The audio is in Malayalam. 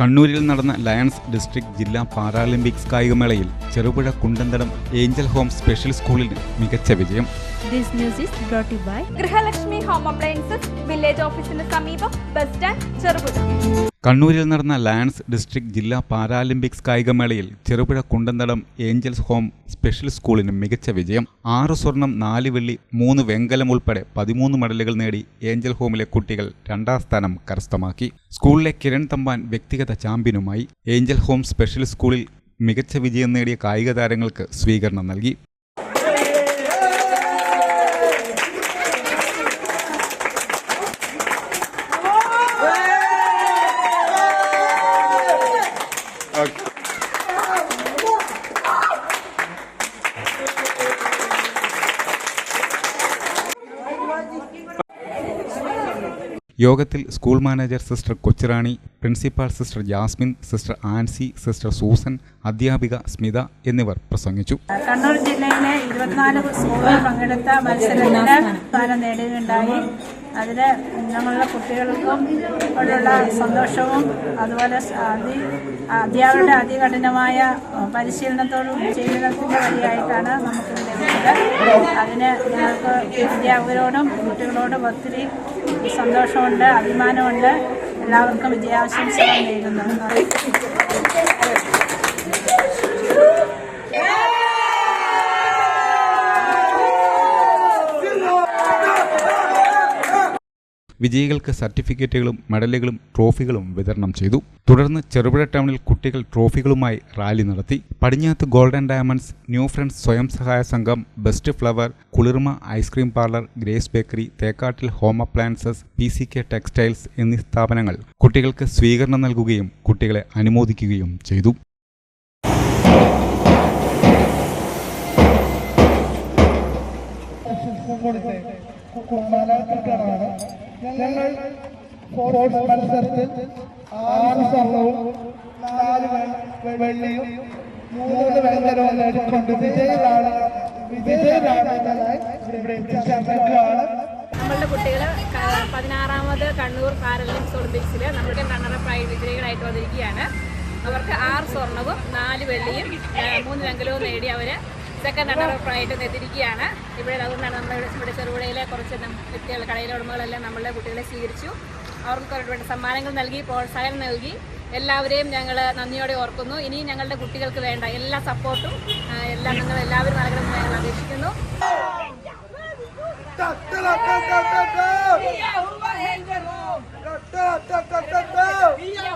കണ്ണൂരിൽ നടന്ന ലയൺസ് ഡിസ്ട്രിക്ട് ജില്ലാ Paralympics കായികമേളയിൽ Cherupuzha Kundamthadam angel home special സ്കൂളിന് മികച്ച വിജയം. ഗൃഹലക്ഷ്മി ഹോം അപ്ലയൻസസ് വില്ലേജ് ഓഫീസിന് സമീപം ബസ് സ്റ്റാൻഡ് ചെറുപുഴ. കണ്ണൂരിൽ നടന്ന ലാൻഡ്സ് ഡിസ്ട്രിക്ട് ജില്ലാ Paralympics കായികമേളയിൽ Cherupuzha Kundamthadam angels home special സ്കൂളിന് മികച്ച വിജയം. ആറ് സ്വർണം നാല് വെള്ളി മൂന്ന് വെങ്കലം ഉൾപ്പെടെ പതിമൂന്ന് മെഡലുകൾ നേടി ഏഞ്ചൽ ഹോമിലെ കുട്ടികൾ രണ്ടാം സ്ഥാനം കരസ്ഥമാക്കി. സ്കൂളിലെ കിരൺ തമ്പാൻ വ്യക്തിഗത ചാമ്പ്യനുമായി. ഏഞ്ചൽ ഹോം സ്പെഷ്യൽ സ്കൂളിൽ മികച്ച വിജയം നേടിയ കായിക താരങ്ങൾക്ക് സ്വീകരണം നൽകി. യോഗത്തിൽ school manager sister Kochurani principal sister Jasmine sister Ancy sister Susan അധ്യാപിക സ്മിത എന്നിവർ പ്രസംഗിച്ചു. കണ്ണൂർ ജില്ലയിലെ ഇരുപത്തിനാല് സ്കൂളുകൾ പങ്കെടുത്ത മത്സരത്തിന് സ്ഥാനം നേടുകയുണ്ടായി അതിൽ ഞങ്ങളുടെ കുട്ടികൾക്കും ഉള്ള സന്തോഷവും അതുപോലെ അതി അധ്യാപകരുടെ അതികഠിനമായ പരിശീലനത്തോടും ജീവിതത്തിന്റെ വഴിയായിട്ടാണ് നമുക്ക് ലഭിക്കുന്നത് അതിന് ഞങ്ങൾക്ക് അധ്യാപകരോടും കുട്ടികളോടും ഒത്തിരി സന്തോഷമുണ്ട് അഭിമാനമുണ്ട്. എല്ലാവർക്കും വിജയാശംസകൾ നേരുന്നു. വിജയികൾക്ക് സർട്ടിഫിക്കറ്റുകളും മെഡലുകളും ട്രോഫികളും വിതരണം ചെയ്തു. തുടർന്ന് ചെറുപുഴ ടൗണിൽ കുട്ടികൾ ട്രോഫികളുമായി റാലി നടത്തി. പടിഞ്ഞാത്ത് ഗോൾഡൻ ഡയമണ്ട്സ് ന്യൂ ഫ്രണ്ട്സ് സ്വയം സഹായ സംഘം best flower Kulirma ice cream parlour Grace bakery Thekkattil home appliances P C K textiles എന്നീ സ്ഥാപനങ്ങൾ കുട്ടികൾക്ക് സ്വീകരണം നൽകുകയും കുട്ടികളെ അനുമോദിക്കുകയും ചെയ്തു. കൊടുത്ത് ഞങ്ങൾ സ്പോർട്സ് മത്സരത്തിൽ ആറ് സ്വർണവും നാല് വെള്ളിയും മൂന്ന് വെങ്കലവും നേടിക്കൊണ്ട് വിജയിലാണ് വിജയിലാണ് നമ്മളുടെ കുട്ടികൾ പതിനാറാമത് കണ്ണൂർ പാരലിമ്പിക്സ് ഒളിമ്പിക്സിൽ നമ്മുടെ റണ്ണറപ്പ് ആയി വിജയികളായിട്ട് വന്നിരിക്കുകയാണ്. അവർക്ക് ആറ് സ്വർണവും നാല് വെള്ളിയും മൂന്ന് വെങ്കലവും നേടി അവർ സെക്കൻഡ് ആയിട്ട് എത്തിയിരിക്കുകയാണ്. ഇവിടെ അതുകൊണ്ടാണ് നമ്മൾ ഇവിടെ ഇവിടെ ചെറുപുഴയിലെ കുറച്ച് വ്യക്തികൾ കടയിലെ ഉടമകളെല്ലാം നമ്മളുടെ കുട്ടികളെ സ്വീകരിച്ചു. അവർക്ക് വേണ്ട സമ്മാനങ്ങൾ നൽകി പ്രോത്സാഹനം നൽകി. എല്ലാവരെയും ഞങ്ങൾ നന്ദിയോടെ ഓർക്കുന്നു. ഇനിയും ഞങ്ങളുടെ കുട്ടികൾക്ക് വേണ്ട എല്ലാ സപ്പോർട്ടും എല്ലാം നിങ്ങൾ എല്ലാവരും നൽകണമെന്ന് ഞങ്ങൾ അപേക്ഷിക്കുന്നു. ഗൃഹപ്രവേശം